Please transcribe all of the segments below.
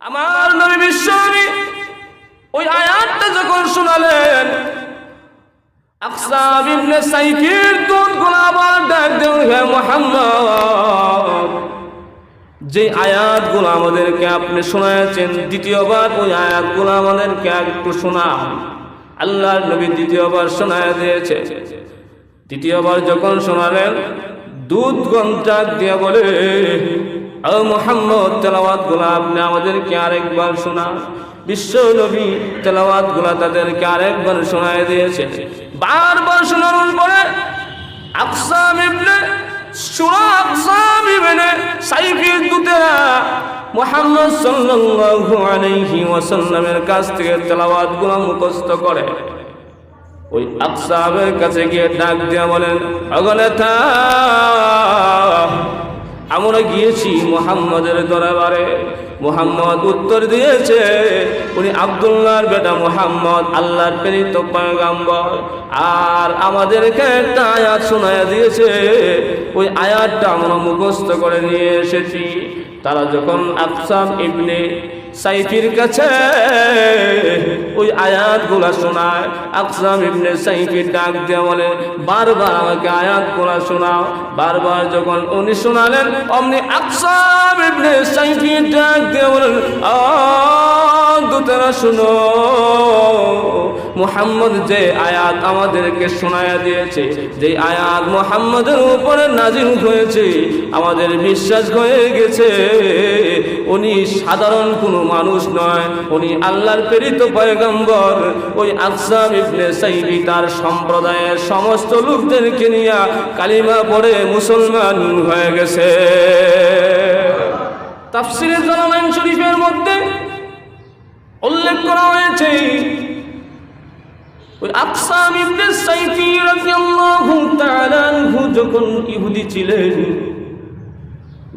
আমার নবী বিশ্বনবী ওই আয়াতটা যখন শোনালেন আকসাব ইবনে সাইফির দুধ গোলাবার ডাক দেন, হে মোহাম্মদ যে আয়াতগুলো আমাদেরকে আপনি শোনাচ্ছেন দ্বিতীয়বার ওই আয়াতগুলো আমাদেরকে একটু শোনান। আল্লাহর নবী দ্বিতীয়বার শোনায় দিয়েছে। দ্বিতীয়বার যখন শোনালেন দুধ গন্তাক দিয়ে বলে মোহাম্মদ তেলাওয়াতগুলা আপনি আমাদেরকে আরেকবার শোনা বিশ্ব নবী তেলাওয়াতগুলা তাদেরকে আরেকবার শোনায় দিয়েছে বারবার শোনানোর পরে আকসাম ইবনে, সুরা আকসাম ইবনে সাইফির দূতেরা মুহাম্মদ সাল্লাল্লাহু আলাইহি ওয়াসাল্লামের কাছ থেকে তেলাওয়াতগুলো মুখস্থ করে। ওই আকসাবের কাছে গিয়ে ডাক দিয়া বলেন অগনেতা আমরা গিয়েছি মোহাম্মদের দরবারে। মোহাম্মদ উত্তর দিয়েছে, উনি আব্দুল্লাহর বেটা মোহাম্মদ, আল্লাহর প্রেরিত পয়গাম্বর। আর আমাদেরকে একটা আয়াত শোনায় দিয়েছে, ওই আয়াতটা আমরা মুখস্থ করে নিয়ে এসেছি। তারা যখন আফসাম ইবনে সাইফির কাছে ওই আয়াতগুলা শোনায়। আকসাম ইবনে সাইফির ডাক দিয়ে বলে, বারবার আমাকে আয়াতগুলা শোনাও। বারবার যখন উনি শোনালেন, অমনি আকসাম ইবনে সাইফির ডাক দিয়ে বলেন দূতেরা শুনো, মুহাম্মদ যে আয়াত আমাদেরকে শোনায়া দিয়েছে, যে আয়াত মুহাম্মদের উপরে নাজিল হয়েছে, আমাদের বিশ্বাস হয়ে গেছে, উনি সাধারণ কোনো মানুষ নয়, উনি আল্লাহর প্রেরিত পয়গম্বর। ওই আকসাম ইবনে সাইবি তার সম্প্রদায়ের সমস্ত লোকদেরকে নিয়ে কালিমা পড়ে মুসলমান হয়ে গেছে। তাফসিরে জালালাইন শরীফের মধ্যে উল্লেখ করা হয়েছে ইহুদি ছিলেন,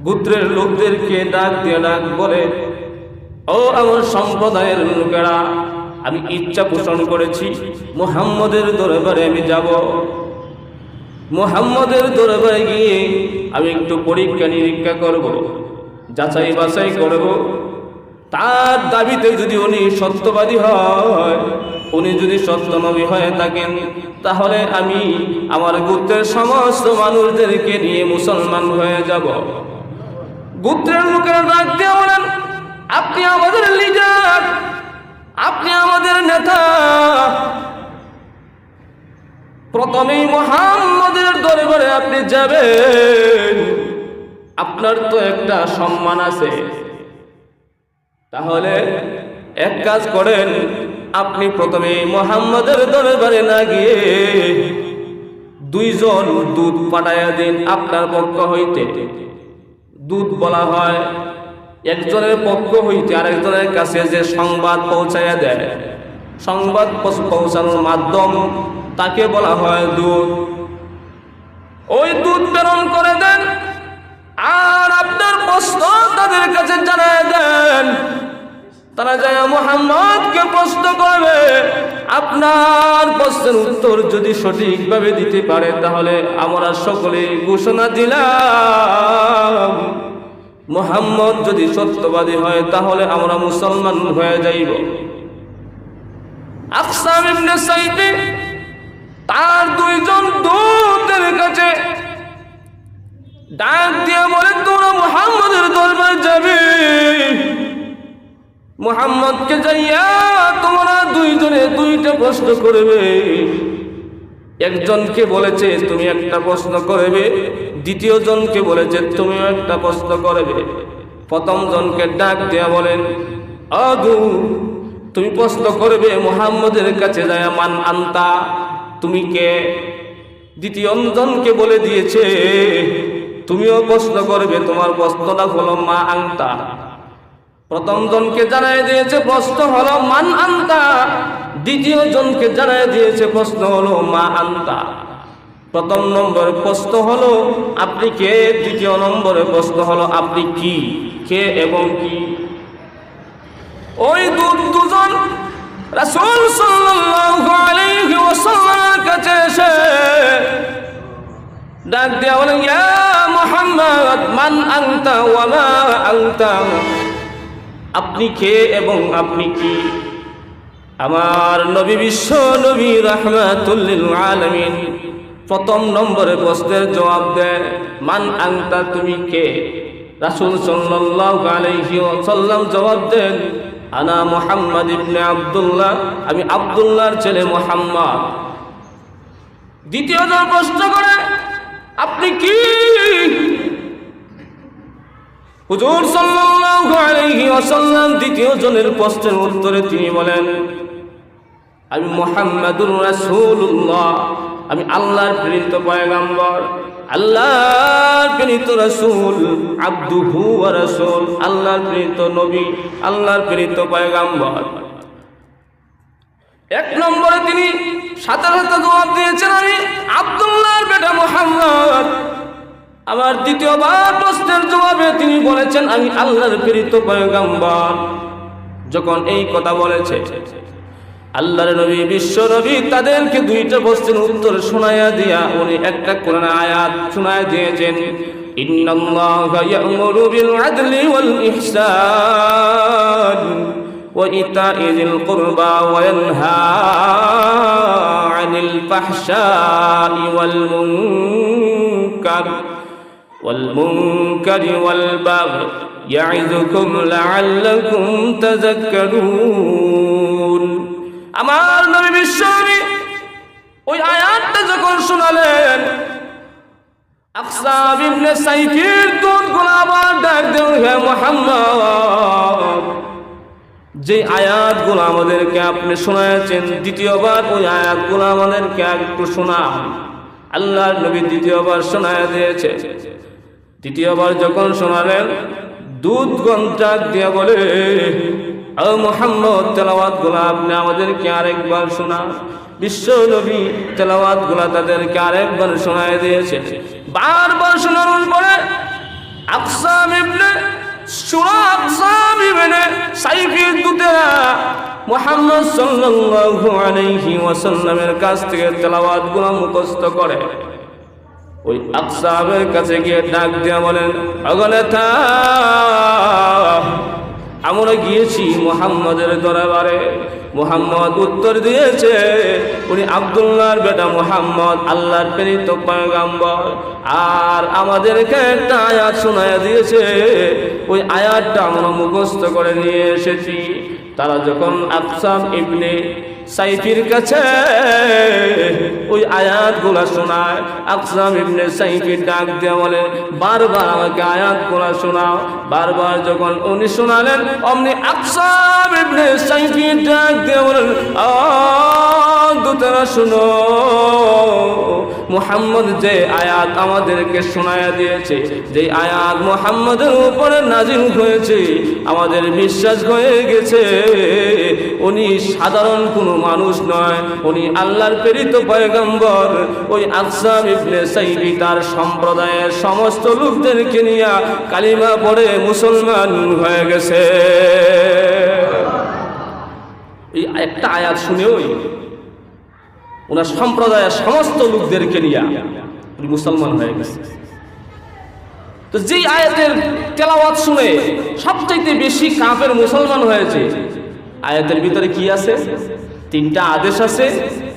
গোত্রের লোকদেরকে ডাক দিয়ে ডাক বলে ও আমার সম্প্রদায়ের লোকেরা, আমি ইচ্ছা পোষণ করেছি, মুহাম্মদের দরবারে আমি যাব। মুহাম্মদের দরবারে গিয়ে আমি একটু পরীক্ষা নিরীক্ষা করব, যাচাই বাছাই করব। তার দাবিতে যদি উনি সত্যবাদী হয়, উনি যদি সত্য নবী হয়ে থাকেন, তাহলে আমি আমার গোত্রের সমস্ত মানুষদেরকে নিয়ে মুসলমান হয়ে যাব। গোত্রের লোকেরা ডাক দিয়ে বলেন আপনি আমাদের লিডার, আপনি আমাদের নেতা। প্রথমেই মোহাম্মদের দরবারে আপনি যাবেন। আপনার তো একটা সম্মান আছে। তাহলে এক কাজ করেন, আপনি প্রথমে মোহাম্মদের দরবারে না গিয়ে দুইজন দুধ পাঠাইয়া দিন আপনার পক্ষ হইতে। দুধ বলা হয় একজনের পক্ষ হইতে আরেকজনের কাছে যে সংবাদ পৌঁছাইয়া দেয়, সংবাদ পৌঁছানোর মাধ্যম তাকে বলা হয় দুধ। ওই দুধ প্রেরণ করে দেন, আর আপনার প্রশ্ন তাদের কাছে জানায় দেন। তারা যায় মোহাম্মদকে প্রশ্ন করবে, আপনার প্রশ্নের উত্তর যদি সঠিকভাবে দিতে পারে, তাহলে আমরা সকলে ঘোষণা দিলাম। মোহাম্মদ যদি সত্যবাদী হয়, তাহলে আমরা মুসলমান হয়ে যাইব। তার দুইজন দূতের কাছে ডাক দিয়ে বলে, তোরা মুহাম্মদের দরবার যাবে? মুহাম্মদকে যাইয়া তোমরা দুইজনে দুইটা প্রশ্ন করবে। একজনকে বলেছে, তুমি একটা প্রশ্ন করবে। দ্বিতীয় জনকে বলেছে, তুমি একটা প্রশ্ন করবে। প্রথম জনকে ডাক দেয়া বলেন অদু তুমি প্রশ্ন করবে মুহাম্মদের কাছে যায় মান আন্তা, তুমি কে? দ্বিতীয় জনকে বলে দিয়েছে, তুমিও প্রশ্ন করবে, তোমার প্রশ্নটা হলো মা আংতা প্রথম জনকে জানাই দিয়েছে, প্রশ্ন হলো মান আন্তা। দ্বিতীয় জনকে জানাই দিয়েছে, প্রশ্ন হলো, মা আন্তা? প্রথম নম্বরে প্রশ্ন হলো, আপনি কে? দ্বিতীয় নম্বরে প্রশ্ন হলো, আপনি কি? কে এবং কি? ওই দুজন রাসূল সাল্লাল্লাহু আলাইহি ওয়াসাল্লামের কাছে এসে ডাক দেয়া বলেন, ইয়া মুহাম্মদ, মান আনতা ওয়া মা আনতা? আপনি কে এবং আপনি কি? আমার নবী বিশ্ব নবী রহমাতুল্লিল আলমিন প্রথম নম্বরে প্রশ্নের জবাব দেয়, মান আংতা তুমি কে? রাসূল ওয়াসাল্লাম জবাব দেন, আনা মুহাম্মদ ইবনে আব্দুল্লাহ। আমি আব্দুল্লাহর ছেলে মুহাম্মদ। দ্বিতীয় জন প্রশ্ন করে, আপনি কি? হুজুর সাল্লাল্লাহু দ্বিতীয় জনের প্রশ্নের উত্তরে তিনি বলেন আমি মুহাম্মাদুর রাসূলুল্লাহ। আমি আল্লাহর প্রেরিত পয়গম্বর। আল্লাহর প্রেরিত রাসূল, আব্দুহু রাসূল, আল্লাহর প্রেরিত নবী, আল্লাহর প্রেরিত পয়গম্বর। এক নম্বরে তিনি সাথে জবাব দিয়েছেন, আমি আব্দুল্লাহর বেটা মোহাম্মদ। আমার দ্বিতীয়বার প্রশ্নের জবাবে তিনি বলেছেন, আমি আল্লাহর প্রেরিত পয়গম্বর। যখন এই কথা বলেছে আল্লাহর নবী, বিশ্ব নবী তাদেরকে দুইটা বস্তুর উত্তর শোনায়া দিয়া উনি একটা কোরআন আয়াত শোনায় দিয়েছেন। ইন্নাল্লাহা ইয়া'মুরু বিল আদলি ওয়াল ইহসান ওয়া ইতাঈ যিল কুরবা ওয়া ইয়ানহা আনিল ফাহশাই ওয়াল মুনকার ওয়াল মুনকার ওয়াল বাগয় ইয়া'িযুকুম লা'আল্লাকুম তাযাক্কারুন। আমার নবী বিশ্বনবী ওই আয়াতটা যখন শোনালেন আকসাব ইবনে সাইফির দুধ গোলাবার ডাক দেন, হে মুহাম্মদ যে আয়াতগুলো আমাদেরকে আপনি শোনাচ্ছেন দ্বিতীয়বার ওই আয়াতগুলো আমাদেরকে একটু শোনান। আল্লাহর নবী দ্বিতীয়বার শোনায় দিয়েছে। দ্বিতীয়বার যখন শোনালেন দুধ গন্তাক দিয়ে বলে ও মোহাম্মদ তেলাওয়াতগুলা আপনি আমাদেরকে আরেকবার শোনান। বিশ্ব নবী তেলাওয়াতগুলা তাদেরকে আরেকবার শোনায় দিয়েছে বারবার শোনানোর পরে আকসাম ইবনে, সুরা আকসাম ইবনে সাইফির দূতেরা মুহাম্মদ সাল্লাল্লাহু আলাইহি ওয়াসাল্লামের কাছ থেকে তেলাওয়াতগুলো মুখস্থ করে। ওই আকসাবের কাছে গিয়ে ডাক দিয়া বলেন অগনেতা আমরা গিয়েছি মোহাম্মদের দরবারে। মোহাম্মদ উত্তর দিয়েছে, উনি আব্দুল্লাহর বেটা মোহাম্মদ, আল্লাহর প্রেরিত পয়গাম্বর। আর আমাদেরকে একটা আয়াত শোনায় দিয়েছে, ওই আয়াতটা আমরা মুখস্থ করে নিয়ে এসেছি। তারা যখন আফসাম ইবনে সাইফির কাছে ওই আয়াতগুলা শোনায়। আকসাম ইবনে সাইফির ডাক দিয়ে বলে, বারবার আমাকে আয়াতগুলা শোনাও। বারবার যখন উনি শোনালেন, অমনি আকসাম ইবনে সাইফির ডাক দিয়ে বলেন দূতেরা শুনো। মুহাম্মদ যে আয়াত আমাদেরকে শোনায়া দিয়েছে, যে আয়াত মুহাম্মদের উপরে নাজিল হয়েছে, আমাদের বিশ্বাস হয়ে গেছে। উনি সাধারণ কোনো মানুষ নয়, উনি আল্লাহর প্রেরিত পয়গম্বর। ওই আকসাম ইবনে সাইবি তার সম্প্রদায়ের সমস্ত লোকদেরকে নিয়ে কালিমা পড়ে মুসলমান হয়ে গেছে। এই একটা আয়াত শুনেওই ওনার সম্প্রদায়ের সমস্ত লোকদেরকে নিয়ে মুসলমান হয়ে গেছে। তো যেই আয়াতের তেলাওয়াত শুনে সবচাইতে বেশি কাপের মুসলমান হয়েছে, আয়াতের ভিতরে কি আছে? তিনটা আদেশ আছে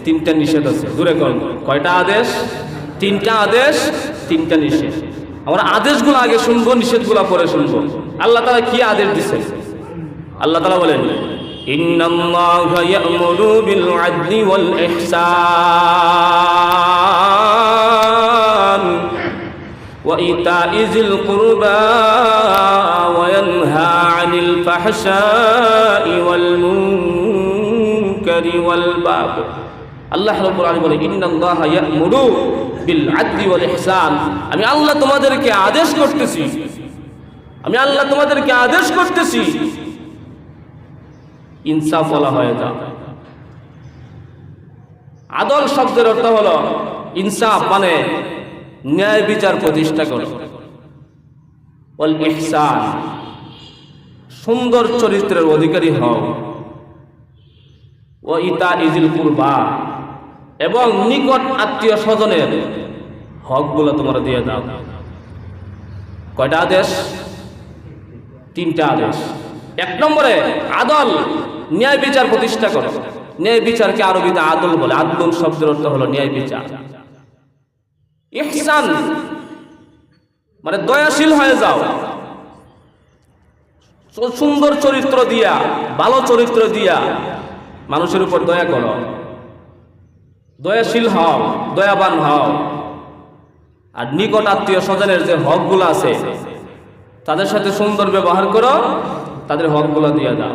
তিনটা নিষেধ আছে দূরে কর কয়টা আদেশ তিনটা আদেশ তিনটা নিষেধ আমরা আদেশগুলো আগে শুনবো নিষেধগুলো পরে শুনবো আল্লাহ তারা কি আদেশ দিছে আল্লাহ তালা বলেন إن الله يأمر بالعدل والإحسان وإيتاء ذي القربى وينهى عن الفحشاء والمنكر মুনকারি ওয়াল বাব আল্লাহ আলামিন বলে ইন্নাল্লাহা ইয়া'মুরু বিল আদলি ওয়াল ইহসান আমি আল্লাহ তোমাদেরকে আদেশ করতেছি। আমি আল্লাহ তোমাদেরকে আদেশ করতেছি। ইনসাফ বলা আদল শব্দের অর্থ হলো ইনসাফ মানে ন্যায় বিচার প্রতিষ্ঠা করে। ইহসান সুন্দর চরিত্রের অধিকারী হওয়া ও ইতা ইজিল কুরবা। এবং নিকট আত্মীয় স্বজনের হকগুলো তোমরা দিয়ে দাও। কয়টা আদেশ? তিনটা আদেশ। এক নম্বরে, আদল, ন্যায় বিচার প্রতিষ্ঠা করো। ন্যায় বিচারকে আরও আরবিতে আদল বলে। আদল শব্দের অর্থ হলো ন্যায় বিচার। ইহসান মানে দয়াশীল হয়ে যাও। সুন্দর চরিত্র দিয়া, ভালো চরিত্র দিয়া মানুষের উপর দয়া করো। দয়াশীল হও, দয়াবান হও। আর নিকট আত্মীয় স্বজনের যে হকগুলো আছে, তাদের সাথে সুন্দর ব্যবহার করো, তাদের হকগুলো দিয়ে দাও।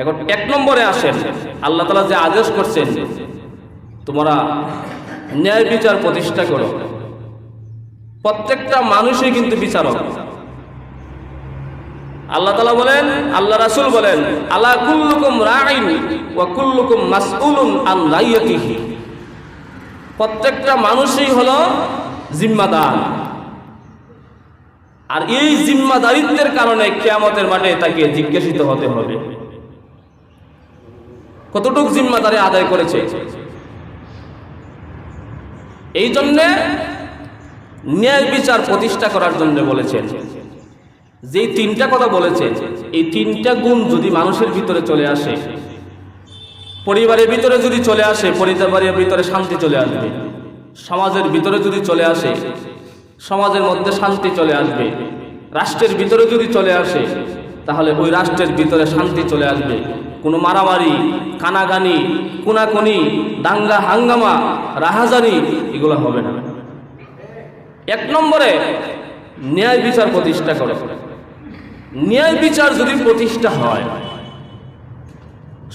এখন এক নম্বরে আসেন, আল্লাহ তালা যে আদেশ করছেন, তোমরা ন্যায় বিচার প্রতিষ্ঠা করো। প্রত্যেকটা মানুষই কিন্তু বিচারক। আল্লাহ তালা বলেন, আল্লাহ রাসুল বলেন আল্লাহ কুল্লুকুম রাইন ওয়া কুল্লুকুম মাসউলুন আন রাইয়াতিহি। প্রত্যেকটা মানুষই হলো জিম্মাদার। আর এই জিম্মাদারিত্বের কারণে কিয়ামতের মাঠে তাকে জিজ্ঞাসিত হতে হবে। কতটুক জিম্মাদারি আদায় করেছে? এই জন্যে ন্যায় বিচার প্রতিষ্ঠা করার জন্য বলেছেন। যে তিনটা কথা বলেছে, এই তিনটা গুণ যদি মানুষের ভিতরে চলে আসে, পরিবারের ভিতরে যদি চলে আসে, পরিবারের ভিতরে শান্তি চলে আসবে। সমাজের ভিতরে যদি চলে আসে, সমাজের মধ্যে শান্তি চলে আসবে। রাষ্ট্রের ভিতরে যদি চলে আসে, তাহলে ওই রাষ্ট্রের ভিতরে শান্তি চলে আসবে। কোনো মারামারি, কানাগানি কোনাকুনি দাঙ্গা, হাঙ্গামা, রাহাজানি, এগুলো হবে না। এক নম্বরে ন্যায় বিচার প্রতিষ্ঠা করে। ন্যায় বিচার যদি প্রতিষ্ঠা হয়,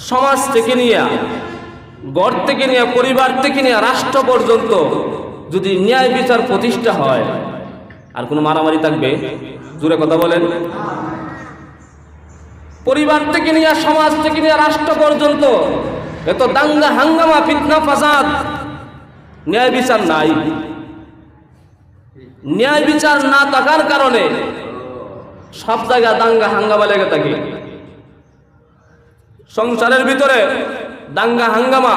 সমাজ থেকে নিয়ে, গড় থেকে নিয়ে, পরিবার থেকে নিয়ে, রাষ্ট্র পর্যন্ত যদি ন্যায় বিচার প্রতিষ্ঠা হয়, আর কোনো মারামারি থাকবে? জুড়ে কথা বলেন। পরিবার থেকে নিয়ে, সমাজ থেকে নিয়ে, রাষ্ট্র পর্যন্ত এত দাঙ্গা, হাঙ্গামা, ফিতনা, ফাসাদ, ন্যায় বিচার নাই। ন্যায় বিচার না থাকার কারণে সব জায়গায় দাঙ্গা হাঙ্গামা লেগে থাকে সংসারের ভিতরে দাঙ্গা হাঙ্গামা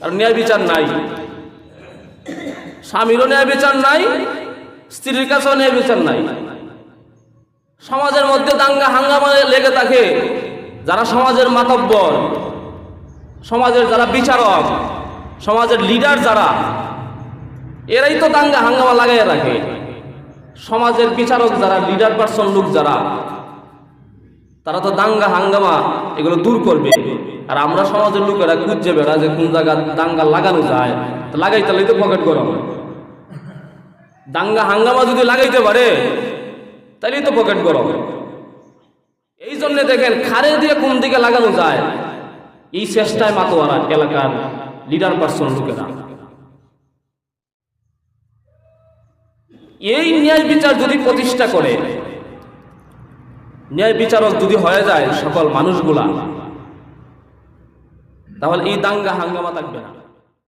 আর ন্যায় বিচার নাই। স্বামীরও ন্যায় বিচার নাই, স্ত্রীর কাছেও ন্যায় বিচার নাই। সমাজের মধ্যে দাঙ্গা হাঙ্গামা লেগে থাকে, যারা সমাজের মাতব্বর, সমাজের যারা বিচারক, সমাজের লিডার যারা, এরাই তো দাঙ্গা হাঙ্গামা লাগাইয়া রাখে। সমাজের বিচারক যারা লিডার পার্সন লোক যারা, তারা তো দাঙ্গা, হাঙ্গামা এগুলো দূর করবে। আর আমরা সমাজের লোকেরা খুঁজছে বেড়া যে কোন জায়গা দাঙ্গা লাগানো যায়। তো লাগাই তাহলে তো পকেট গরম। দাঙ্গা, হাঙ্গামা যদি লাগাইতে পারে তাহলেই তো পকেট গরম। এই জন্য দেখেন খারে দিয়ে কোন দিকে লাগানো যায়, এই চেষ্টায় মাতোয়ারা এলাকার লিডার পার্সন লোকেরা। এই ন্যায় বিচার যদি প্রতিষ্ঠা করে, ন্যায় বিচারক যদি হয়ে যায় সকল মানুষগুলা, তাহলে এই দাঙ্গা হাঙ্গামা থাকবে না।